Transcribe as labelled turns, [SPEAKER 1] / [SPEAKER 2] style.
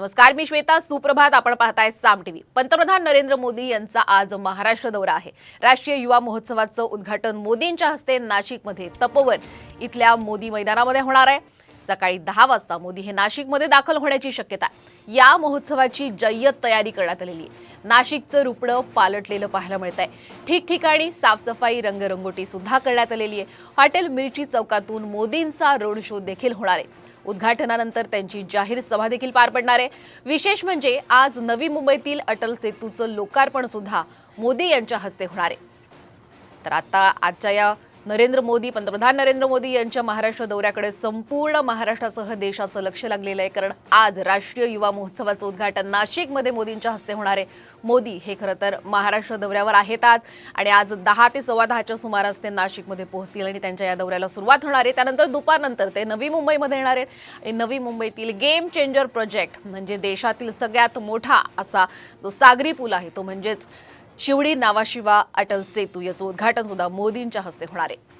[SPEAKER 1] नमस्कार मी श्वेता. सुप्रभात आपण पाहताय साम टीव्ही. पंतप्रधान नरेंद्र मोदी यांचा आज महाराष्ट्र दौरा आहे. राष्ट्रीय युवा महोत्सवाचं उद्घाटन मोदींच्या हस्ते नाशिकमध्ये तपोवन इथल्या मोदी मैदानामध्ये होणार आहे. सकाळी दहा वाजता मोदी हे नाशिकमध्ये दाखल होण्याची शक्यता आहे. या महोत्सवाची जय्यत तयारी करण्यात आलेली आहे. नाशिकचं रुपडं पालटलेलं पाहायला मिळत आहे ठिकठिकाणी साफसफाई रंगरंगोटी सुद्धा करण्यात आलेली आहे. हॉटेल मिरची चौकातून मोदींचा रोड शो देखील होणार आहे. उद्घाटनानंतर त्यांची जाहीर सभा देखील पार पडणार आहे. विशेष म्हणजे आज नवी मुंबईतील अटल सेतूचं लोकार्पण सुद्धा मोदी यांच्या हस्ते होणार आहे. तर आता आजच्या या नरेंद्र मोदी पंतप्रधान नरेंद्र मोदी यांच्या महाराष्ट्र दौऱ्याकडे संपूर्ण महाराष्ट्रासह देशाचं लक्ष लागलेलं आहे. कारण आज राष्ट्रीय युवा महोत्सवाचं उद्घाटन नाशिकमध्ये मोदींच्या हस्ते होणार आहे. मोदी हे खरं तर महाराष्ट्र दौऱ्यावर आहेत आज आणि आज दहा ते सव्वा दहाच्या सुमारास ते नाशिकमध्ये पोहोचतील आणि त्यांच्या या दौऱ्याला सुरुवात होणार आहे. त्यानंतर दुपारनंतर ते नवी मुंबईमध्ये येणार आहेत. आणि नवी मुंबईतील गेम चेंजर प्रोजेक्ट म्हणजे देशातील सगळ्यात मोठा असा जो सागरी पूल आहे तो म्हणजेच शिवडी नावाशिवा अटल सेतू याचं उद्घाटन सुद्धा मोदींच्या हस्ते होणार आहे.